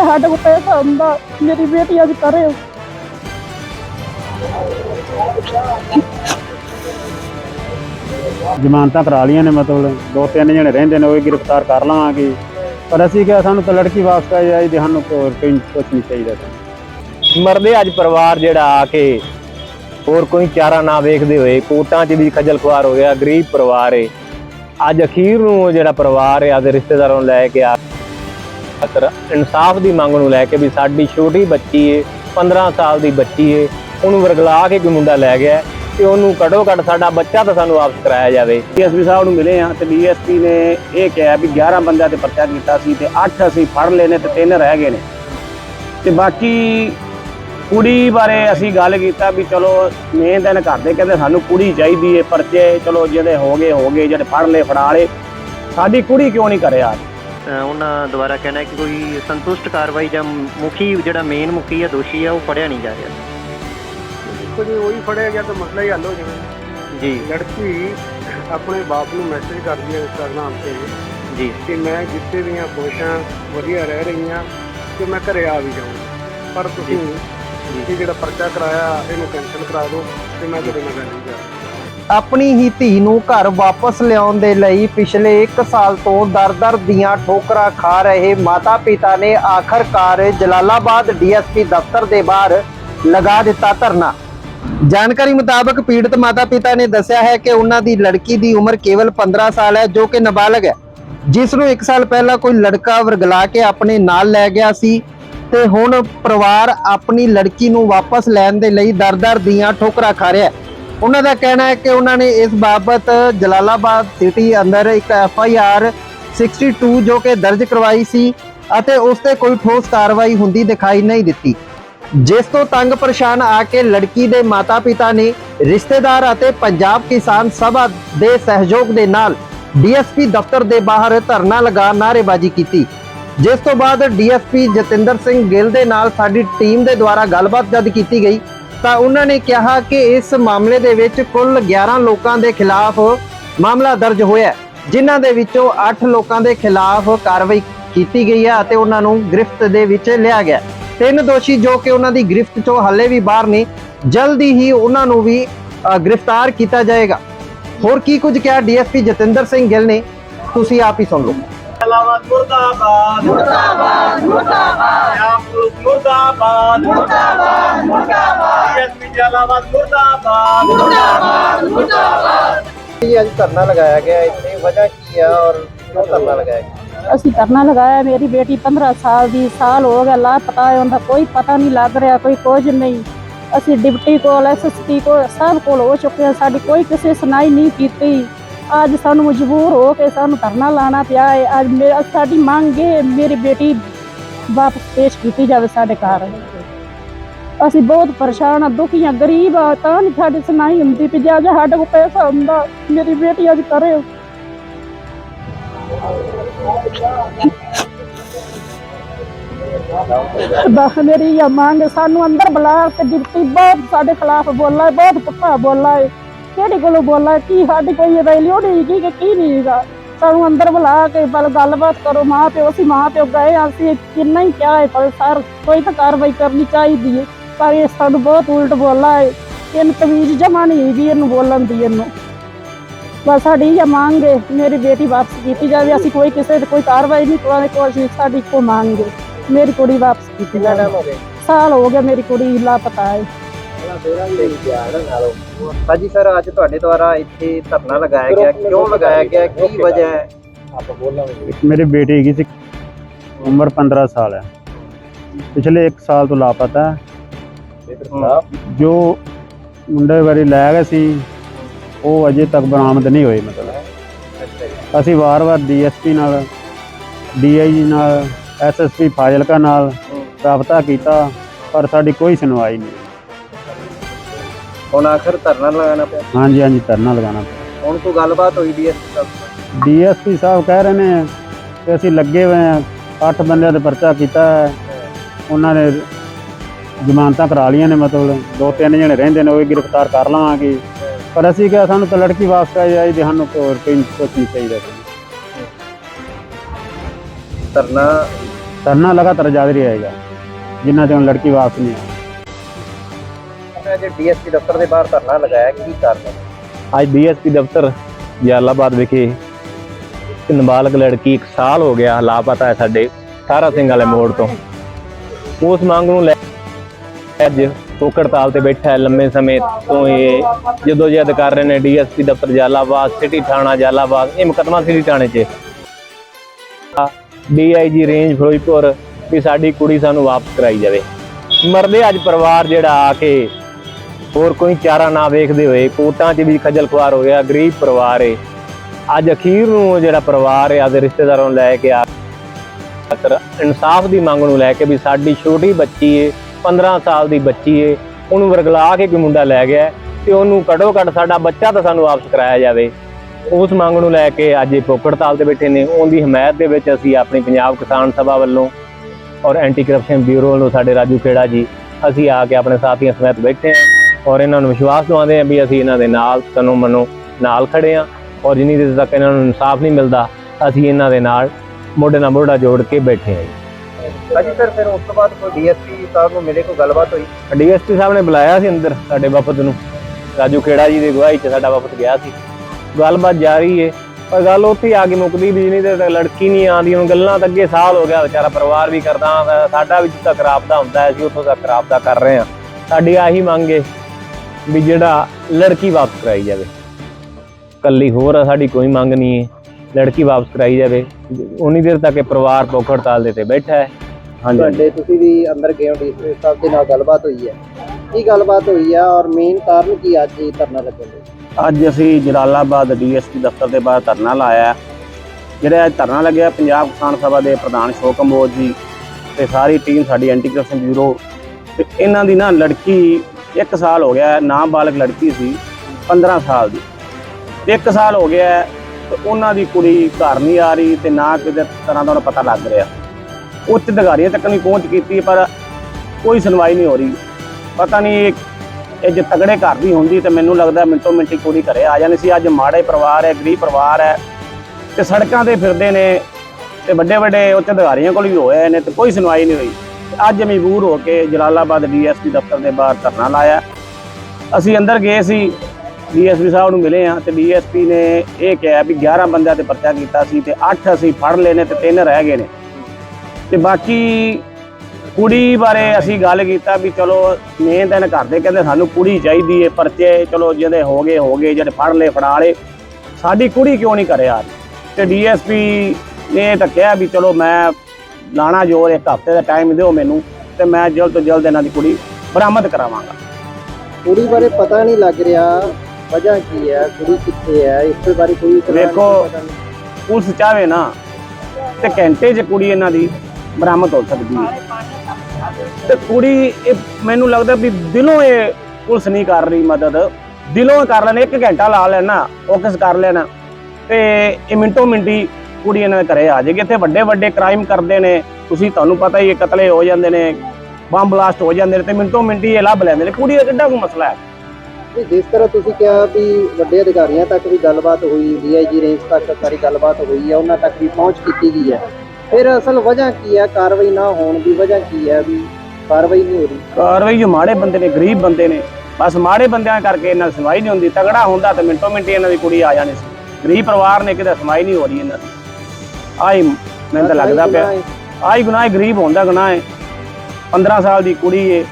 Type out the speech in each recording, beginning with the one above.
ਜੇ ਸਾਡੇ ਕੋਲ ਪੈਸਾ ਹੁੰਦਾ ਮੇਰੀ ਬੇਟੀ ਅੱਜ ਕਰੇ ਜ਼ਮਾਨਤਾਂ ਕਰਾ ਲੀਆਂ ਨੇ ਮਤਲਬ ਦੋ ਤਿੰਨ ਜਣੇ ਰਹਿੰਦੇ ਨੇ ਉਹ ਵੀ ਗ੍ਰਿਫਤਾਰ ਕਰ ਲਵਾਂਗੇ ਪਰ ਅਸੀਂ ਕਿਹਾ ਸਾਨੂੰ ਤਾਂ ਲੜਕੀ ਵਾਪਸ ਆ ਜਾਈ ਤੇ ਸਾਨੂੰ ਹੋਰ ਕੋਈ ਕੁਝ ਨਹੀਂ ਚਾਹੀਦਾ। ਮਰਦੇ ਅੱਜ ਪਰਿਵਾਰ ਜਿਹੜਾ ਆ ਕੇ ਹੋਰ ਕੋਈ ਚਾਰਾ ਨਾ ਵੇਖਦੇ ਹੋਏ ਕੋਟਾਂ 'ਚ ਵੀ ਖੱਜਲ ਖੁਆਰ ਹੋ ਗਿਆ ਗਰੀਬ ਪਰਿਵਾਰ ਏ। ਅੱਜ ਅਖੀਰ ਨੂੰ ਉਹ ਜਿਹੜਾ ਪਰਿਵਾਰ ਹੈ ਆਦੇ ਰਿਸ਼ਤੇਦਾਰਾਂ ਨੂੰ ਲੈ ਕੇ ਆ ਖਾਤਰ। ਇਨਸਾਫ ਦੀ ਮੰਗ ਨੂੰ ਲੈ ਕੇ ਵੀ ਸਾਡੀ ਛੋਟੀ ਬੱਚੀ ਏ 15 ਸਾਲ ਦੀ ਬੱਚੀ ਏ, ਉਹਨੂੰ ਵਰਗਲਾ ਕੇ ਕੋਈ ਮੁੰਡਾ ਲੈ ਗਿਆ ਹੈ ਉਹਨੂੰ ਘੱਟੋ ਘੱਟ ਸਾਡਾ ਬੱਚਾ ਤਾਂ ਸਾਨੂੰ ਵਾਪਸ ਕਰਾਇਆ ਜਾਵੇ। ਡੀਐਸਪੀ ਸਾਹਿਬ ਨੂੰ ਮਿਲੇ ਆ ਤੇ ਡੀਐਸਪੀ ਨੇ ਇਹ ਕਿਹਾ ਵੀ 11 ਬੰਦਿਆਂ ਤੇ ਪਰਚਾ ਕੀਤਾ ਸੀ ਤੇ 8 ਅਸੀਂ ਫੜ ਲਏ ਨੇ ਤੇ 3 ਰਹਿ ਗਏ ਨੇ। ਤੇ ਬਾਕੀ ਕੁੜੀ ਬਾਰੇ ਅਸੀਂ ਗੱਲ ਕੀਤਾ ਵੀ ਚਲੋ ਮੇਨ ਦਿਨ ਘਰ ਦੇ ਕਹਿੰਦੇ ਸਾਨੂੰ ਕੁੜੀ ਚਾਹੀਦੀ ਏ, ਪਰਚੇ ਚਲੋ ਜਿਹੜੇ ਹੋ ਗਏ ਹੋ ਗਏ, ਜਿਹੜੇ ਫੜ ਲਏ, ਫੜਾ ਲਏ। ਸਾਡੀ ਕੁੜੀ ਕਿਉਂ ਨਹੀਂ ਕਰਿਆ? ਉਹਨਾਂ ਦੁਆਰਾ ਕਹਿਣਾ ਕਿ ਕੋਈ ਸੰਤੁਸ਼ਟ ਕਾਰਵਾਈ ਜਾਂ ਮੁਖੀ ਜਿਹੜਾ ਮੇਨ ਮੁਖੀ ਹੈ ਦੋਸ਼ੀ ਹੈ ਉਹ ਫੜਿਆ ਨਹੀਂ ਜਾ ਰਿਹਾ। ਦੇਖੋ ਜੀ ਉਹੀ ਫੜਿਆ ਗਿਆ ਤਾਂ ਮਸਲਾ ਹੀ ਹੱਲ ਹੋ ਜਾਣਾ ਜੀ। ਲੜਕੀ ਆਪਣੇ ਬਾਪ ਨੂੰ ਮੈਸੇਜ ਕਰਦੀ ਹੈ ਇੰਸਟਾਗ੍ਰਾਮ ਤੇ ਜੀ। ਕਿ ਮੈਂ ਜਿੱਥੇ ਵੀ ਹਾਂ ਖੁਸ਼ ਵਧੀਆ ਰਹਿ ਰਹੀ ਹਾਂ ਤੇ ਮੈਂ ਘਰੇ ਆ ਵੀ ਜਾਊਂ ਪਰ ਤੁਸੀਂ ਇਹ ਜਿਹੜਾ ਪਰਚਾ ਕਰਾਇਆ ਇਹਨੂੰ ਕੈਂਸਲ ਕਰਾ ਦਿਓ ਤੇ ਮੈਂ ਤੁਹਾਡੇ ਨਾਲ ਗੱਲ ਨਹੀਂ ਕਰ ਆਪਣੀ ਹੀ ਧੀ ਨੂੰ ਘਰ ਵਾਪਸ ਲਿਆਉਣ ਦੇ ਲਈ ਪਿਛਲੇ 1 ਸਾਲ ਤੋਂ ਦਰ-ਦਰ ਦੀਆਂ ਠੋਕਰਾਂ ਖਾ ਰਹੇ ਮਾਤਾ-ਪਿਤਾ ਨੇ ਆਖਰਕਾਰ ਜਲਾਲਾਬਾਦ ਡੀਐਸਪੀ ਦਫ਼ਤਰ ਦੇ ਬਾਹਰ ਲਗਾ ਦਿੱਤਾ ਧਰਨਾ। ਜਾਣਕਾਰੀ ਮੁਤਾਬਕ ਪੀੜਤ ਮਾਤਾ-ਪਿਤਾ ਨੇ ਦੱਸਿਆ ਹੈ ਕਿ ਉਹਨਾਂ ਦੀ ਲੜਕੀ ਦੀ ਉਮਰ ਕੇਵਲ 15 ਸਾਲ ਹੈ, ਜੋ ਕਿ ਨਾਬਾਲਗ ਹੈ। ਜਿਸ ਨੂੰ 1 ਸਾਲ ਪਹਿਲਾਂ ਕੋਈ ਲੜਕਾ ਵਰਗਲਾ ਕੇ ਆਪਣੇ ਨਾਲ ਲੈ ਗਿਆ ਸੀ ਤੇ ਹੁਣ ਪਰਿਵਾਰ ਆਪਣੀ ਲੜਕੀ ਨੂੰ ਵਾਪਸ ਲੈਣ ਦੇ ਲਈ ਦਰ-ਦਰ ਦੀਆਂ ਠੋਕਰਾਂ ਖਾ ਰਿਹਾ ਹੈ। ਉਹਨਾਂ ਦਾ ਕਹਿਣਾ ਹੈ ਕਿ ਉਹਨਾਂ ਨੇ ਇਸ ਬਾਬਤ ਜਲਾਲਾਬਾਦ ਸਿਟੀ ਅੰਦਰ ਇੱਕ ਐਫ ਆਈ ਆਰ 62 ਜੋ ਕਿ ਦਰਜ ਕਰਵਾਈ ਸੀ ਅਤੇ ਉਸ ਤੇ ਕੋਈ ਠੋਸ ਕਾਰਵਾਈ ਹੁੰਦੀ ਦਿਖਾਈ ਨਹੀਂ ਦਿੱਤੀ। ਜਿਸ ਤੋਂ ਤੰਗ ਪਰੇਸ਼ਾਨ ਆ ਕੇ ਲੜਕੀ ਦੇ ਮਾਤਾ-ਪਿਤਾ ਨੇ ਰਿਸ਼ਤੇਦਾਰ ਅਤੇ ਪੰਜਾਬ ਕਿਸਾਨ ਸਭਾ ਦੇ ਸਹਿਯੋਗ ਦੇ ਨਾਲ ਡੀਐਸਪੀ ਦਫ਼ਤਰ ਦੇ ਬਾਹਰ ਧਰਨਾ ਲਗਾ ਨਾਅਰੇਬਾਜ਼ੀ ਕੀਤੀ। ਜਿਸ ਤੋਂ ਬਾਅਦ ਡੀਐਸਪੀ ਜਤਿੰਦਰ ਸਿੰਘ ਗਿੱਲ ਦੇ ਨਾਲ ਸਾਡੀ ਟੀਮ ਦੇ ਦੁਆਰਾ ਗੱਲਬਾਤ ਜਦ ਕੀਤੀ ਗਈ ਤਾਂ ਉਹਨਾਂ ਨੇ ਕਿਹਾ ਕਿ ਇਸ ਮਾਮਲੇ ਦੇ ਵਿੱਚ ਕੁੱਲ 11 ਲੋਕਾਂ ਦੇ ਖਿਲਾਫ ਮਾਮਲਾ ਦਰਜ ਹੋਇਆ ਜਿਨ੍ਹਾਂ ਦੇ ਵਿੱਚੋਂ 8 ਲੋਕਾਂ ਦੇ ਖਿਲਾਫ ਕਾਰਵਾਈ ਕੀਤੀ ਗਈ ਹੈ ਅਤੇ ਉਹਨਾਂ ਨੂੰ ਗ੍ਰਿਫਤ ਦੇ ਵਿੱਚ ਲਿਆ ਗਿਆ ਤਿੰਨ ਦੋਸ਼ੀ ਜੋ ਕਿ ਉਹਨਾਂ ਦੀ ਗ੍ਰਿਫਤ ਚੋਂ ਹਾਲੇ ਵੀ ਬਾਹਰ ਨੇ, ਜਲਦੀ ਹੀ ਉਹਨਾਂ ਨੂੰ ਵੀ ਗ੍ਰਿਫਤਾਰ ਕੀਤਾ ਜਾਏਗਾ। ਹੋਰ ਕੀ ਕੁਝ ਕਿਹਾ ਡੀਐਸਪੀ ਜਤਿੰਦਰ ਸਿੰਘ ਗਿੱਲ ਨੇ, ਤੁਸੀਂ ਆਪ ਹੀ ਸੁਣ ਲਓ। ਜੀ ਅੱਜ ਧਰਨਾ ਲਗਾਇਆ ਗਿਆ ਇੱਥੇ ਵਜ੍ਹਾ ਕੀ ਆ ਔਰ ਕਿਉਂ ਧਰਨਾ ਲਗਾਇਆ ਗਿਆ? ਅਸੀਂ ਧਰਨਾ ਲਗਾਇਆ ਮੇਰੀ ਬੇਟੀ 15 ਸਾਲ ਦੀ ਸਾਲ ਹੋ ਗਿਆ ਲਾਪਤਾ ਹੈ ਉਹਦਾ ਕੋਈ ਪਤਾ ਨਹੀਂ ਲੱਗ ਰਿਹਾ ਕੋਈ ਕੁਝ ਨਹੀਂ। ਅਸੀਂ ਡਿਪਟੀ ਕੋਲ ਐਸਐਸਪੀ ਕੋਲ ਸਭ ਕੋਲ ਹੋ ਚੁੱਕੇ ਸਾਡੀ ਕੋਈ ਕਿਸੇ ਸੁਣਾਈ ਨਹੀਂ ਕੀਤੀ। ਅੱਜ ਸਾਨੂੰ ਮਜਬੂਰ ਹੋ ਕੇ ਸਾਨੂੰ ਧਰਨਾ ਲਾਣਾ ਪਿਆ ਹੈ ਅੱਜ ਮੇਰਾ ਸਾਡੀ ਮੰਗ ਹੈ ਮੇਰੀ ਬੇਟੀ ਵਾਪਸ ਪੇਸ਼ ਕੀਤੀ ਜਾਵੇ ਸਾਡੇ ਘਰ ਅਸੀਂ ਬਹੁਤ ਪਰੇਸ਼ਾਨ ਆ ਦੁਖੀ ਆ ਗਰੀਬ ਆ ਤਾਂ ਨਹੀਂ ਸਾਡੀ ਸੁਣਾਈ ਹੁੰਦੀ ਤੇ ਜੇ ਅੱਜ ਸਾਡੇ ਕੋਲ ਪੈਸਾ ਹੁੰਦਾ ਮੇਰੀ ਬੇਟੀ ਅੱਜ ਕਰੇ ਬਸ ਮੇਰੀ ਇਹ ਮੰਗ ਹੈ, ਸਾਨੂੰ ਅੰਦਰ ਬੁਲਾ ਕੇ ਡਿਪਟੀ ਬਹੁਤ ਸਾਡੇ ਖਿਲਾਫ ਬੋਲਾ ਹੈ, ਬਹੁਤ ਪੁੱਠਾ ਬੋਲਾ ਹੈ ਕਿਹੜੇ ਕੋਲੋਂ ਬੋਲਾ ਕੀ ਸਾਡੀ ਕੋਈ ਵੈਲਿਊ ਨਹੀਂ ਕੀ ਕਿ ਕੀ ਨਹੀਂ ਹੈਗਾ ਸਾਨੂੰ ਅੰਦਰ ਬੁਲਾ ਕੇ ਬਲ ਗੱਲਬਾਤ ਕਰੋ ਮਾਂ ਪਿਓ ਅਸੀਂ ਮਾਂ ਪਿਓ ਗਏ ਅਸੀਂ ਕਿੰਨਾ ਹੀ ਕਿਹਾ ਹੈ ਪਰ ਸਰ ਕੋਈ ਤਾਂ ਕਾਰਵਾਈ ਕਰਨੀ ਚਾਹੀਦੀ ਹੈ। ਪਰ ਇਹ ਸਾਨੂੰ ਬਹੁਤ ਉਲਟ ਬੋਲਾ ਹੈ ਇਹਨੂੰ ਤਮੀਜ਼ ਜਮਾ ਨਹੀਂ ਹੈਗੀ ਇਹਨੂੰ ਬੋਲਣ ਦੀ ਇਹਨੂੰ। ਬਸ ਸਾਡੀ ਇਹ ਮੰਗ ਹੈ ਮੇਰੀ ਬੇਟੀ ਵਾਪਸ ਕੀਤੀ ਜਾਵੇ ਅਸੀਂ ਕੋਈ ਕਿਸੇ ਤੇ ਕੋਈ ਕਾਰਵਾਈ ਨਹੀਂ ਕਰਾਂਗੇ ਕੋਸ਼ਿਸ਼ ਸਾਡੀ ਕੋ ਮੰਗ ਹੈ ਮੇਰੀ ਕੁੜੀ ਵਾਪਸ ਕੀਤੀ ਜਾਵੇ। ਸਾਲ ਹੋ ਗਿਆ ਮੇਰੀ ਕੁੜੀ ਲਾਪਤਾ ਹੈ। ਹਾਂਜੀ ਸਰ ਅੱਜ ਤੁਹਾਡੇ ਦੁਆਰਾ ਇੱਥੇ ਧਰਨਾ ਲਗਾਇਆ ਗਿਆ। ਕਿਉਂ ਲਗਾਇਆ ਗਿਆ? ਕੀ ਵਜ੍ਹਾ ਹੈ? ਇੱਕ ਮੇਰੀ ਬੇਟੀ ਹੈਗੀ ਸੀ ਉਮਰ 15 ਸਾਲ ਹੈ। ਪਿਛਲੇ 1 ਸਾਲ ਤੋਂ ਲਾਪਤਾ ਹੈ। ਜੋ ਮੁੰਡੇ ਵਾਰੀ ਲੈ ਗਏ ਸੀ ਉਹ ਅਜੇ ਤੱਕ ਬਰਾਮਦ ਨਹੀਂ ਹੋਏ ਮਤਲਬ। ਅਸੀਂ ਵਾਰ-ਵਾਰ ਡੀਐਸਪੀ ਨਾਲ ਡੀਆਈਜੀ ਨਾਲ ਐਸਐਸਪੀ ਫਾਜ਼ਿਲਕਾ ਨਾਲ ਰਾਬਤਾ ਕੀਤਾ ਪਰ ਸਾਡੀ ਕੋਈ ਸੁਣਵਾਈ ਨਹੀਂ। ਹੁਣ ਆਖਰ ਧਰਨਾ ਲਗਾਉਣਾ ਪਿਆ? ਹਾਂਜੀ ਹਾਂਜੀ ਧਰਨਾ ਲਗਾਉਣਾ ਪਿਆ। ਹੁਣ ਕੋਈ ਗੱਲਬਾਤ ਹੋਈ ਡੀਐਸਪੀ ਸਾਹਿਬ ਡੀਐਸਪੀ ਸਾਹਿਬ ਕਹਿ ਰਹੇ ਨੇ ਕਿ ਅਸੀਂ ਲੱਗੇ ਹੋਏ ਹਾਂ ਅੱਠ ਬੰਦਿਆਂ ਦੇ ਪਰਚਾ ਕੀਤਾ ਹੈ। ਉਹਨਾਂ ਨੇ ਜ਼ਮਾਨਤਾਂ ਕਰਾ ਲੀਆਂ ਨੇ ਮਤਲਬ ਦੋ ਤਿੰਨ ਜਣੇ ਰਹਿੰਦੇ ਨੇ ਉਹ ਵੀ ਗ੍ਰਿਫਤਾਰ ਕਰ ਲਵਾਂਗੇ। ਪਰ ਅਸੀਂ ਕਿਹਾ ਸਾਨੂੰ ਤਾਂ ਲੜਕੀ ਵਾਪਸ ਆ ਜਾਈ ਤੇ ਸਾਨੂੰ ਕੋਈ ਹੋਰ ਕੋਈ ਨਹੀਂ ਚਾਹੀਦਾ। ਧਰਨਾ ਧਰਨਾ ਲਗਾਤਾਰ ਜਾਰੀ ਰਹੇਗਾ ਜਿੰਨਾ ਚਿਰ ਲੜਕੀ ਵਾਪਸ ਨਹੀਂ ਆਉਂਦੀ ਅੱਜ ਡੀਐਸਪੀ ਦਫ਼ਤਰ ਦੇ ਬਾਹਰ ਧਰਨਾ ਲਗਾਇਆ, ਕੀ ਕਾਰਨ ਅੱਜ ਡੀਐਸਪੀ ਦਫ਼ਤਰ ਜਲਾਲਾਬਾਦ ਵਿਖੇ ਨਾਬਾਲਗ ਲੜਕੀ 1 ਸਾਲ ਹੋ ਗਿਆ ਲਾਪਤਾ ਹੈ ਸਾਡੇ ਤਾਰਾ ਸਿੰਘ ਵਾਲੇ ਮੋੜ ਤੋਂ। ਉਸ ਮੰਗ ਨੂੰ ਲੈ ਅੱਜ ਭੁੱਖ ਹੜਤਾਲ ਤੇ ਬੈਠਾ ਹੈ ਲੰਮੇ ਸਮੇਂ ਤੋਂ ਇਹ ਜਦੋਂ ਜਦ ਕਰ ਰਹੇ ਨੇ ਡੀਐਸਪੀ ਦਫ਼ਤਰ ਜਲਾਲਾਬਾਦ ਸਿਟੀ ਥਾਣਾ ਜਲਾਲਾਬਾਦ, ਇਹ ਮੁਕੱਦਮਾ ਸਿਟੀ ਥਾਣੇ 'ਚ ਡੀਆਈਜੀ ਰੇਂਜ ਫਿਰੋਜ਼ਪੁਰ ਵੀ ਸਾਡੀ ਕੁੜੀ ਸਾਨੂੰ ਵਾਪਸ ਕਰਾਈ ਜਾਵੇ। ਮਰਦੇ ਅੱਜ ਪਰਿਵਾਰ ਜਿਹੜਾ ਆ ਕੇ ਹੋਰ ਕੋਈ ਚਾਰਾ ਨਾ ਵੇਖਦੇ ਹੋਏ ਕੋਟਾਂ 'ਚ ਵੀ ਖੱਜਲ ਖੁਆਰ ਹੋ ਗਿਆ, ਗਰੀਬ ਪਰਿਵਾਰ ਏ। ਅੱਜ ਅਖੀਰ ਨੂੰ ਜਿਹੜਾ ਪਰਿਵਾਰ ਏ ਆਦੇ ਰਿਸ਼ਤੇਦਾਰਾਂ ਨੂੰ ਲੈ ਕੇ ਆ ਖਾਤਰ ਇਨਸਾਫ ਦੀ ਮੰਗ ਨੂੰ ਲੈ ਕੇ ਵੀ ਸਾਡੀ ਛੋਟੀ ਬੱਚੀ ਏ 15 ਸਾਲ ਦੀ ਬੱਚੀ ਏ, ਉਹਨੂੰ ਵਰਗਲਾ ਕੇ ਕੋਈ ਮੁੰਡਾ ਲੈ ਗਿਆ ਹੈ ਤੇ ਉਹਨੂੰ ਕੜੋ ਕੜ ਸਾਡਾ ਬੱਚਾ ਤਾਂ ਸਾਨੂੰ ਵਾਪਸ ਕਰਾਇਆ ਜਾਵੇ। ਉਸ ਮੰਗ ਨੂੰ ਲੈ ਕੇ ਅੱਜ ਇਹ ਭੁੱਖ ਤੇ ਬੈਠੇ ਨੇ। ਉਹਦੀ ਹਮਾਇਤ ਦੇ ਵਿੱਚ ਅਸੀਂ ਆਪਣੀ ਪੰਜਾਬ ਕਿਸਾਨ ਸਭਾ ਵੱਲੋਂ ਔਰ ਐਂਟੀ ਕਰਪਸ਼ਨ ਬਿਊਰੋ ਵੱਲੋਂ ਸਾਡੇ ਰਾਜੂ ਖੇੜਾ ਜੀ, ਅਸੀਂ ਆ ਕੇ ਆਪਣੇ ਸਾਥੀਆਂ ਸਮੇਤ ਬੈਠੇ ਹਾਂ। ਔਰ ਇਹਨਾਂ ਨੂੰ ਵਿਸ਼ਵਾਸ ਦਿਵਾਉਂਦੇ ਹਾਂ ਵੀ ਅਸੀਂ ਇਹਨਾਂ ਦੇ ਨਾਲ ਤਨੋਂ ਮਨੋਂ ਨਾਲ ਖੜੇ ਹਾਂ। ਔਰ ਜਿੰਨੀ ਦੇਰ ਤੱਕ ਇਹਨਾਂ ਨੂੰ ਇਨਸਾਫ ਨਹੀਂ ਮਿਲਦਾ ਅਸੀਂ ਇਹਨਾਂ ਦੇ ਨਾਲ ਮੋਢੇ ਨਾਲ ਮੋਢਾ ਜੋੜ ਕੇ ਬੈਠੇ ਹਾਂ ਅਜੀ ਸਰ ਫਿਰ ਉਸ ਤੋਂ ਬਾਅਦ ਕੋਈ ਡੀਐਸਪੀ ਸਾਹਿਬ ਨੂੰ ਮਿਲੇ ਕੋਈ ਗੱਲਬਾਤ ਹੋਈ? ਡੀਐਸਪੀ ਸਾਹਿਬ ਨੇ ਬੁਲਾਇਆ ਸੀ ਅੰਦਰ ਸਾਡੇ ਵਫਦ ਨੂੰ। ਰਾਜੂ ਖੇੜਾ ਜੀ ਦੀ ਅਗਵਾਈ 'ਚ ਸਾਡਾ ਵਫਦ ਗਿਆ ਸੀ। ਗੱਲਬਾਤ ਜਾਰੀ ਏ ਪਰ ਗੱਲ ਉੱਥੇ ਆ ਕੇ ਮੁੱਕਦੀ ਵੀ ਨਹੀਂ ਤੇ ਲੜਕੀ ਨਹੀਂ ਆਉਂਦੀ ਹੁਣ ਗੱਲਾਂ ਤਾਂ ਅੱਗੇ ਸਾਲ ਹੋ ਗਿਆ ਵਿਚਾਰਾ ਪਰਿਵਾਰ ਵੀ ਕਰਦਾ ਸਾਡਾ ਵੀ ਜਿੱਦਾਂ ਖਰਾਬਦਾ ਹੁੰਦਾ ਹੈ, ਅਸੀਂ ਉੱਥੋਂ ਦਾ ਖਰਾਬਦਾ ਕਰ ਰਹੇ ਹਾਂ। ਸਾਡੀ ਆਹੀ ਮੰਗ ਏ ਵੀ ਜਿਹੜਾ ਲੜਕੀ ਵਾਪਸ ਕਰਾਈ ਜਾਵੇ। ਕੱਲੀ ਹੋਰ ਆ, ਸਾਡੀ ਕੋਈ ਮੰਗ ਨਹੀਂ ਏ ਲੜਕੀ ਵਾਪਸ ਕਰਾਈ ਜਾਵੇ। ਉਨੀ ਦੇਰ ਤੱਕ ਇਹ ਪਰਿਵਾਰ ਭੁੱਖ ਹੜਤਾਲ ਦੇ ਤੇ ਬੈਠਾ ਹੈ। ਹਾਂਜੀ। ਤੁਹਾਡੇ ਤੁਸੀਂ ਵੀ ਅੰਦਰ ਗਏ ਹੋ ਡੀਐਸਪੀ ਸਾਹਿਬ ਦੇ ਨਾਲ ਗੱਲਬਾਤ ਹੋਈ ਹੈ। ਕੀ ਗੱਲਬਾਤ ਹੋਈ ਹੈ ਔਰ ਮੇਨ ਕਾਰਨ ਕੀ ਅੱਜ ਇਹ ਧਰਨਾ ਲੱਗਣ ਦਾ? ਅੱਜ ਅਸੀਂ ਜਲਾਲਾਬਾਦ ਡੀਐਸਪੀ ਦਫ਼ਤਰ ਦੇ ਬਾਹਰ ਧਰਨਾ ਲਾਇਆ ਹੈ। ਜਿਹੜਾ ਇਹ ਧਰਨਾ ਲੱਗਿਆ ਪੰਜਾਬ ਕਿਸਾਨ ਸਭਾ ਦੇ ਪ੍ਰਧਾਨ ਸ਼ੋਕ ਕੰਬੋਜ ਜੀ ਤੇ ਸਾਰੀ ਟੀਮ ਸਾਡੀ ਐਂਟੀ ਕਰਪਸ਼ਨ ਬਿਊਰੋ ਤੇ ਇਹਨਾਂ ਦੀ ਨਾ ਲੜਕੀ 1 ਸਾਲ ਹੋ ਗਿਆ ਹੈ, ਨਾਬਾਲਗ ਲੜਕੀ ਸੀ 15 ਸਾਲ ਦੀ। 1 ਸਾਲ ਹੋ ਗਿਆ ਹੈ, ਤੇ ਉਹਨਾਂ ਦੀ ਕੁੜੀ ਘਰ ਨਹੀਂ ਆ ਰਹੀ ਤੇ ਨਾ ਕਿਤੇ ਤਰ੍ਹਾਂ ਦਾ ਉਹਨੂੰ ਪਤਾ ਲੱਗ ਰਿਹਾ। ਉੱਚ ਅਧਿਕਾਰੀਆਂ ਤੱਕ ਨਹੀਂ ਪਹੁੰਚ ਕੀਤੀ ਪਰ ਕੋਈ ਸੁਣਵਾਈ ਨਹੀਂ ਹੋ ਰਹੀ। ਪਤਾ ਨਹੀਂ ਇਹ ਇਹ ਜੇ ਤਗੜੇ ਘਰ ਦੀ ਹੁੰਦੀ ਤੇ ਮੈਨੂੰ ਲੱਗਦਾ ਮਿੰਟੋ ਮਿੰਟੀ ਕੁੜੀ ਘਰੇ ਆ ਜਾਣੀ ਸੀ। ਅੱਜ ਮਾੜੇ ਪਰਿਵਾਰ ਹੈ ਗਰੀਬ ਪਰਿਵਾਰ ਹੈ ਤੇ ਸੜਕਾਂ ਤੇ ਫਿਰਦੇ ਨੇ ਤੇ ਵੱਡੇ ਵੱਡੇ ਉੱਚ ਅਧਿਕਾਰੀਆਂ ਕੋਲ ਵੀ ਹੋਏ ਨੇ ਤੇ ਕੋਈ ਸੁਣਵਾਈ ਨਹੀਂ ਹੋਈ। ਅੱਜ ਮਜਬੂਰ ਹੋ ਕੇ ਜਲਾਲਾਬਾਦ ਡੀਐਸਪੀ ਦਫ਼ਤਰ ਦੇ ਬਾਹਰ ਧਰਨਾ ਲਾਇਆ। ਅਸੀਂ ਅੰਦਰ ਗਏ ਸੀ, ਡੀਐਸਪੀ ਸਾਹਿਬ ਨੂੰ ਮਿਲੇ ਆ ਤੇ ਡੀਐਸਪੀ ਨੇ ਇਹ ਕਿਹਾ ਵੀ 11 ਬੰਦਿਆਂ ਤੇ ਪਰਚਾ ਕੀਤਾ ਸੀ ਤੇ 8 ਅਸੀਂ ਫੜ ਲਏ ਨੇ ਤੇ 3 ਰਹਿ ਗਏ ਨੇ। ਤੇ ਬਾਕੀ ਕੁੜੀ ਬਾਰੇ ਅਸੀਂ ਗੱਲ ਕੀਤਾ ਵੀ ਚਲੋ ਮੇਨ ਤਾਂ ਘਰ ਦੇ ਕਹਿੰਦੇ ਸਾਨੂੰ ਕੁੜੀ ਚਾਹੀਦੀ ਏ, ਪਰਚੇ ਚਲੋ ਜਿਹਦੇ ਹੋ ਗਏ ਹੋ ਗਏ, ਜਿਹੜੇ ਫੜ ਲਏ, ਫੜਾ ਲਏ। ਸਾਡੀ ਕੁੜੀ ਕਿਉਂ ਨਹੀਂ ਕਰੇ ਆ ਤੇ ਡੀਐਸਪੀ ਨੇ ਤਾਂ ਕਿਹਾ ਵੀ ਚਲੋ ਮੈਂ ਲਾਣਾ ਜੋਰ ਇੱਕ ਹਫ਼ਤੇ ਦਾ ਟਾਈਮ ਦਿਓ ਮੈਨੂੰ ਤੇ ਮੈਂ ਜਲਦ ਤੋਂ ਜਲਦ ਇਹਨਾਂ ਦੀ ਕੁੜੀ ਬਰਾਮਦ ਕਰਾਵਾਂਗਾ। ਕੁੜੀ ਬਾਰੇ ਪਤਾ ਨਹੀਂ ਲੱਗ ਰਿਹਾ ਵਜ੍ਹਾ ਕੀ ਹੈ ਕੁੜੀ ਕਿੱਥੇ ਹੈ ਇਸ ਦੇ ਬਾਰੇ ਕੋਈ ਵੇਖੋ। ਪੁਲਿਸ ਚਾਹਵੇ ਨਾ ਤੇ ਘੰਟੇ 'ਚ ਕੁੜੀ ਇਹਨਾਂ ਦੀ ਬਰਾਮਦ ਹੋ ਸਕਦੀ ਹੈ। ਤੇ ਕੁੜੀ ਇਹ ਮੈਨੂੰ ਲੱਗਦਾ ਵੀ ਦਿਲੋਂ ਇਹ ਪੁਲਿਸ ਨਹੀਂ ਕਰ ਰਹੀ ਮਦਦ। ਦਿਲੋਂ ਕਰ ਲੈਣ ਇੱਕ ਘੰਟਾ ਲਾ ਲੈਣਾ ਫੋਕਸ ਕਰ ਲੈਣਾ ਤੇ ਇਹ ਮਿੰਟੋ ਮਿੰਟੀ ਕੁੜੀ ਇਹਨਾਂ ਦੇ ਘਰੇ ਆ ਜਾਏਗੀ ਇੱਥੇ ਵੱਡੇ ਵੱਡੇ ਕ੍ਰਾਈਮ ਕਰਦੇ ਨੇ। ਤੁਸੀਂ ਤੁਹਾਨੂੰ ਪਤਾ ਹੀ ਹੈ ਕਤਲੇ ਹੋ ਜਾਂਦੇ ਨੇ ਬੰਬ ਬਲਾਸਟ ਹੋ ਜਾਂਦੇ ਨੇ ਤੇ ਮਿੰਟੋ ਮਿੰਟੀ ਇਹ ਲੱਭ ਲੈਂਦੇ ਨੇ। ਕੁੜੀ ਦਾ ਕਿੱਡਾ ਕੋ ਮਸਲਾ ਹੈ? ਜਿਸ ਤਰ੍ਹਾਂ ਤੁਸੀਂ ਕਿਹਾ ਵੀ ਵੱਡੇ ਅਧਿਕਾਰੀਆਂ ਤੱਕ ਵੀ ਗੱਲਬਾਤ ਹੋਈ ਡੀਆਈਜੀ ਰੇਂਜ ਤੱਕ ਸਾਰੀ ਗੱਲਬਾਤ ਹੋਈ ਹੈ ਉਹਨਾਂ ਤੱਕ ਵੀ ਪਹੁੰਚ ਕੀਤੀ ਗਈ ਹੈ। ਫਿਰ ਅਸਲ ਵਜ੍ਹਾ ਕੀ ਹੈ? ਕਾਰਵਾਈ ਨਾ ਹੋਣ ਦੀ ਵਜ੍ਹਾ ਕੀ ਹੈ ਵੀ ਕਾਰਵਾਈ ਨਹੀਂ ਹੋ ਰਹੀ? ਕਾਰਵਾਈ ਜੋ ਮਾੜੇ ਬੰਦੇ ਨੇ ਗਰੀਬ ਬੰਦੇ ਨੇ ਬਸ ਮਾੜੇ ਬੰਦਿਆਂ ਕਰਕੇ ਇਹਨਾਂ ਸੁਣਵਾਈ ਨਹੀਂ ਹੁੰਦੀ। ਤਗੜਾ ਹੁੰਦਾ ਤਾਂ ਮਿੰਟੋ ਮਿੰਟੀ ਇਹਨਾਂ ਦੀ ਕੁੜੀ ਆ ਜਾਣੀ ਸੀ। ਗਰੀਬ ਪਰਿਵਾਰ ਨੇ ਕਿਤੇ ਸੁਣਵਾਈ ਨਹੀਂ ਹੋ ਰਹੀ ਇਹਨਾਂ ਦੀ। ਆਈ ਮੈਨੂੰ ਤਾਂ ਲੱਗਦਾ ਪਿਆ। ਆਈ ਗੁਨਾਹ ਗਰੀਬ ਹੁੰਦਾ ਗੁਨਾਹ ਹੈ 15 ਸਾਲ ਦੀ ਕੁੜੀ ਏ।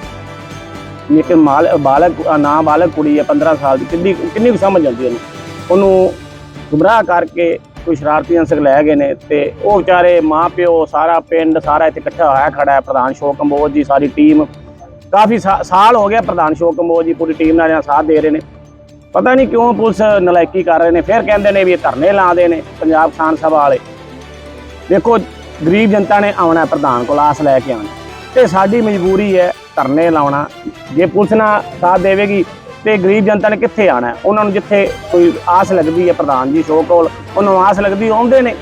ਨਿੱਕੇ ਮਾਲ ਬਾਲਕ ਨਾ ਬਾਲਕ ਕੁੜੀ ਹੈ 15 ਸਾਲ ਦੀ। ਕਿੰਨੀ ਕਿੰਨੀ ਕੁ ਸਮਝ ਆਉਂਦੀ ਉਹਨੂੰ। ਉਹਨੂੰ ਗੁੰਮਰਾਹ ਕਰਕੇ ਕੋਈ ਸ਼ਰਾਰਤੀ ਅੰਸਰ ਲੈ ਗਏ ਨੇ ਤੇ ਉਹ ਵਿਚਾਰੇ ਮਾਂ ਪਿਓ ਸਾਰਾ ਪਿੰਡ ਸਾਰਾ ਇੱਥੇ ਇਕੱਠਾ ਹੋਇਆ ਖੜਾ ਹੈ ਪ੍ਰਧਾਨ ਸ਼ੋਕ ਕੰਬੋਜ ਜੀ ਸਾਰੀ ਟੀਮ। ਕਾਫੀ ਸਾਲ ਹੋ ਗਿਆ ਪ੍ਰਧਾਨ ਸ਼ੋਕ ਕੰਬੋਜ ਜੀ ਪੂਰੀ ਟੀਮ ਨਾਲ ਸਾਥ ਦੇ ਰਹੇ ਨੇ। ਪਤਾ ਨਹੀਂ ਕਿਉਂ ਪੁਲਿਸ ਨਲਾਇਕੀ ਕਰ ਰਹੇ ਨੇ। ਫਿਰ ਕਹਿੰਦੇ ਨੇ ਵੀ ਇਹ ਧਰਨੇ ਲਾਉਂਦੇ ਨੇ ਪੰਜਾਬ ਕਿਸਾਨ ਸਭਾ ਵਾਲੇ। ਦੇਖੋ, ਗਰੀਬ ਜਨਤਾ ਨੇ ਆਉਣਾ ਪ੍ਰਧਾਨ ਕੋਲ ਆਸ ਲੈ ਕੇ ਆਉਣਾ ਤੇ ਸਾਡੀ ਮਜਬੂਰੀ ਹੈ, ਧਰਨੇ ਲਾਉਣਾ। ਜੇ ਪੁਲਿਸ ਨਾ ਸਾਥ ਦੇਵੇਗੀ, ਤੇ ਗਰੀਬ ਜਨਤਾ ਨੇ ਕਿੱਥੇ ਆਣਾ ਉਹਨਾਂ ਨੂੰ ਜਿੱਥੇ ਕੋਈ ਆਸ ਲੱਗਦੀ ਹੈ, ਪ੍ਰਧਾਨ ਜੀ ਸ਼ੋਕ ਕੋਲ, ਉਹਨਾਂ ਨੂੰ ਆਸ ਲੱਗਦੀ ਆਉਂਦੇ ਨੇ।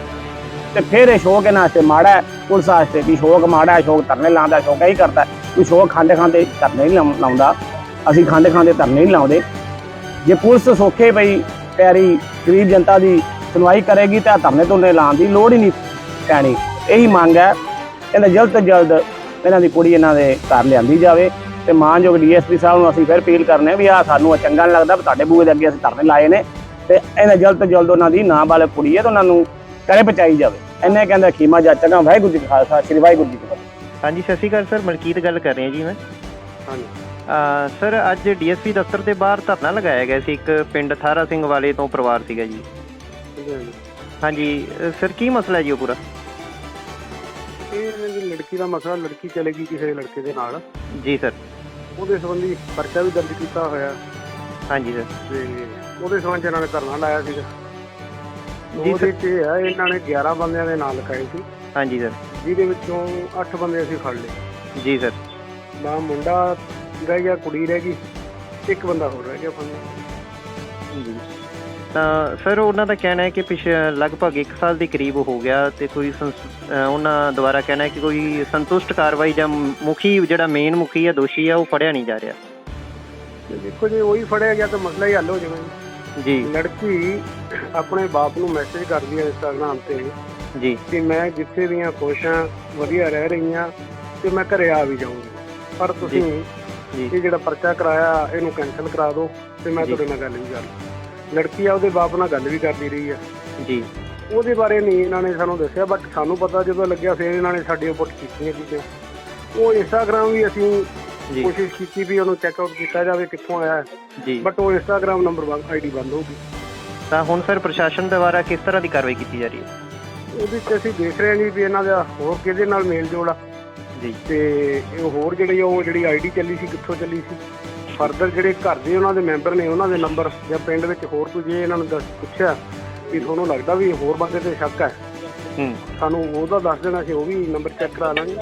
ਤੇ ਫਿਰ ਇਹ ਸ਼ੋਕ ਇਹਨਾਂ ਵਾਸਤੇ ਮਾੜਾ ਪੁਲਿਸ ਵਾਸਤੇ ਵੀ ਸ਼ੋਕ ਮਾੜਾ ਹੈ ਸ਼ੋਕ ਧਰਨੇ ਲਾਉਂਦਾ ਸ਼ੋਕ ਇਹੀ ਕਰਦਾ ਕੋਈ ਸ਼ੋਕ ਖਾਂਦੇ ਖਾਂਦੇ ਧਰਨੇ ਨਹੀਂ ਲਾਉਂ- ਲਾਉਂਦਾ। ਅਸੀਂ ਖਾਂਦੇ ਖਾਂਦੇ ਧਰਨੇ ਨਹੀਂ ਲਾਉਂਦੇ। ਜੇ ਪੁਲਿਸ ਸੋਖੇ ਪਈ ਪਿਆਰੀ ਗਰੀਬ ਜਨਤਾ ਦੀ ਸੁਣਵਾਈ ਕਰੇਗੀ, ਤਾਂ ਧਰਨੇ ਧੁਰਨੇ ਲਾਉਣ ਦੀ ਲੋੜ ਹੀ ਨਹੀਂ। ਪੈਣੀ ਇਹੀ ਮੰਗ ਹੈ। ਇਹਦਾ ਜਲਦ ਤੋਂ ਜਲਦ ਇਹਨਾਂ ਦੀ ਕੁੜੀ ਇਹਨਾਂ ਦੇ ਘਰ ਲਿਆਂਦੀ ਜਾਵੇ ਤੇ ਮਾਨਯੋਗ ਡੀਐਸਪੀ ਸਾਹਿਬ ਨੂੰ ਅਸੀਂ ਫਿਰ ਅਪੀਲ ਕਰਨੇ ਵੀ ਆ ਸਾਨੂੰ ਇਹ ਚੰਗਾ ਨਹੀਂ ਲੱਗਦਾ ਵੀ ਤੁਹਾਡੇ ਬੂਹੇ ਦੇ ਅੱਗੇ ਅਸੀਂ ਧਰਨੇ ਲਾਏ ਨੇ ਤੇ ਇਹਨਾਂ ਜਲਦ ਤੋਂ ਜਲਦ ਉਹਨਾਂ ਦੀ ਨਾਬਾਲਗ ਕੁੜੀ ਹੈ ਤੇ ਉਹਨਾਂ ਨੂੰ ਕਰੇ ਪਹੁੰਚਾਈ ਜਾਵੇ। ਇਹਨੇ ਕਹਿੰਦਾ ਖੀਮਾ ਜਾਚਾਂਗਾ ਵਾਹਿਗੁਰੂ ਜੀ ਖਾਲਸਾ ਸ੍ਰੀ ਵਾਹਿਗੁਰੂ ਜੀ ਕੀ ਫਤਿਹ। ਹਾਂਜੀ ਸਤਿ ਸ਼੍ਰੀ ਅਕਾਲ ਸਰ ਮਲਕੀਤ ਗੱਲ ਕਰ ਰਿਹਾ ਜੀ ਮੈਂ। ਹਾਂਜੀ। ਸਰ ਅੱਜ ਡੀਐਸਪੀ ਦਫ਼ਤਰ ਦੇ ਬਾਹਰ ਧਰਨਾ ਲਗਾਇਆ ਗਿਆ ਸੀ। ਇੱਕ ਪਿੰਡ ਥਾਰਾ ਸਿੰਘ ਵਾਲੇ ਤੋਂ ਪਰਿਵਾਰ ਸੀਗਾ ਜੀ। ਹਾਂਜੀ, ਸਰ ਕੀ ਮਸਲਾ ਹੈ ਜੀ ਉਹ ਪੂਰਾ? ਇਹ ਇਹਨਾਂ ਦੀ ਲੜਕੀ ਦਾ ਮਸਲਾ ਲੜਕੀ ਚਲੇ ਗਈ ਕਿਸੇ ਲੜਕੇ ਦੇ ਨਾਲ। ਜੀ ਸਰ। ਉਹਦੇ ਸੰਬੰਧੀ ਪਰਚਾ ਵੀ ਦਰਜ ਕੀਤਾ ਹੋਇਆ। ਹਾਂਜੀ ਸਰ। ਤੇ ਉਹਦੇ ਸੰਬੰਧ 'ਚ ਇਹਨਾਂ ਨੇ ਧਰਨਾ ਲਾਇਆ ਸੀਗਾ। ਜੀ ਉਹਦੇ 'ਚ ਇਹ ਹੈ ਇਹਨਾਂ ਨੇ 11 ਬੰਦਿਆਂ ਦੇ ਨਾਂ ਲਿਖਾਏ ਸੀ। ਹਾਂਜੀ ਸਰ। ਜਿਹਦੇ ਵਿੱਚੋਂ 8 ਬੰਦੇ ਅਸੀਂ ਫੜ ਲਏ। ਜੀ ਸਰ। ਨਾ ਮੁੰਡਾ ਰਹਿ ਗਿਆ ਕੁੜੀ ਰਹਿ ਗਈ। ਇੱਕ ਬੰਦਾ ਹੋਰ ਰਹਿ ਗਿਆ ਫੜਨਾ ਜੀ। ਤਾਂ ਸਰ ਉਹਨਾਂ ਦਾ ਕਹਿਣਾ ਹੈ ਕਿ ਪਿਛ ਲਗਭਗ 1 ਸਾਲ ਦੇ ਕਰੀਬ ਹੋ ਗਿਆ ਤੇ ਕੋਈ ਸੰਸ- ਉਹਨਾਂ ਦੁਆਰਾ ਕਹਿਣਾ ਹੈ ਕਿ ਕੋਈ ਸੰਤੁਸ਼ਟ ਕਾਰਵਾਈ ਜਾਂ ਮੁਖੀ ਜਿਹੜਾ ਮੇਨ ਮੁਖੀ ਹੈ ਦੋਸ਼ੀ ਹੈ ਉਹ ਫੜਿਆ ਨਹੀਂ ਜਾ ਰਿਹਾ। ਤੇ ਦੇਖੋ ਜੇ ਉਹੀ ਫੜਿਆ ਗਿਆ ਤਾਂ ਮਸਲਾ ਹੀ ਹੱਲ ਹੋ ਜਾਣਾ। ਜੀ। ਲੜਕੀ ਆਪਣੇ ਬਾਪ ਨੂੰ ਮੈਸੇਜ ਕਰਦੀ ਹੈ ਇੰਸਟਾਗ੍ਰਾਮ ਤੇ ਜੀ। ਕਿ ਮੈਂ ਜਿੱਥੇ ਦੀਆਂ ਖੁਸ਼ਾਂ ਵਧੀਆ ਰਹਿ ਰਹੀਆਂ ਤੇ ਮੈਂ ਘਰੇ ਆ ਵੀ ਜਾਊਂਗੀ। ਪਰ ਤੁਸੀਂ ਜੀ। ਇਹ ਜਿਹੜਾ ਪਰਚਾ ਕਰਾਇਆ ਇਹਨੂੰ ਕੈਨਸਲ ਕਰਾ ਦਿਓ ਤੇ ਮੈਂ ਜੀ। ਤੁਹਾਡੇ ਨਾਲ ਗੱਲ ਵੀ ਕਰ ਲਵਾਂ ਲੜਕੀ ਆ ਉਹਦੇ ਬਾਪ ਨਾਲ ਗੱਲ ਵੀ ਕਰਦੀ ਰਹੀ ਆ। ਜੀ। ਉਹਦੇ ਬਾਰੇ ਨਹੀਂ ਇਹਨਾਂ ਨੇ ਸਾਨੂੰ ਦੱਸਿਆ ਬਟ ਸਾਨੂੰ ਪਤਾ ਜਦੋਂ ਲੱਗਿਆ ਫਿਰ ਇਹਨਾਂ ਨੇ ਸਾਡੇ ਉੱਪਰ ਕੀਤੀਆਂ ਚੀਜ਼ਾਂ ਉਹ ਇੰਸਟਾਗ੍ਰਾਮ ਵੀ ਅਸੀਂ ਕੋਸ਼ਿਸ਼ ਕੀਤੀ ਵੀ ਉਹਨੂੰ ਚੈੱਕ ਆਊਟ ਕੀਤਾ ਜਾਵੇ ਕਿੱਥੋਂ ਆਇਆ। ਜੀ। ਬਟ ਉਹ ਇੰਸਟਾਗ੍ਰਾਮ ਨੰਬਰ ਬੰਦ ਆਈਡੀ ਬੰਦ ਹੋ ਗਈ। ਤਾਂ ਹੁਣ ਸਰ ਪ੍ਰਸ਼ਾਸਨ ਦੁਆਰਾ ਕਿਸ ਤਰ੍ਹਾਂ ਦੀ ਕਾਰਵਾਈ ਕੀਤੀ ਜਾ ਰਹੀ ਹੈ? ਉਹਦੇ 'ਚ ਅਸੀਂ ਦੇਖ ਰਹੇ ਹਾਂ ਜੀ ਵੀ ਇਹਨਾਂ ਦਾ ਹੋਰ ਕਿਹਦੇ ਨਾਲ ਮੇਲ ਜੋਲ ਆ। ਜੀ। ਤੇ ਇਹ ਹੋਰ ਜਿਹੜੀ ਉਹ ਜਿਹੜੀ ਆਈਡੀ ਚੱਲੀ ਸੀ ਕਿੱਥੋਂ ਚੱਲੀ ਸੀ। ਫਰਦਰ ਜਿਹੜੇ ਘਰ ਦੇ ਉਹਨਾਂ ਦੇ ਮੈਂਬਰ ਨੇ ਉਹਨਾਂ ਦੇ ਨੰਬਰ ਜਾਂ ਪਿੰਡ ਵਿੱਚ ਹੋਰ ਕੋਈ ਜੇ ਇਹਨਾਂ ਨੂੰ ਦੱਸ ਪੁੱਛਿਆ ਕਿ ਤੁਹਾਨੂੰ ਲੱਗਦਾ ਵੀ ਹੋਰ ਬੰਦੇ ਤੇ ਸ਼ੱਕ ਹੈ? ਹੂੰ। ਸਾਨੂੰ ਉਹਦਾ ਦੱਸ ਦੇਣਾ ਸੀ ਉਹ ਵੀ ਨੰਬਰ ਚੈੱਕ ਕਰਾ ਲਾਂਗੇ।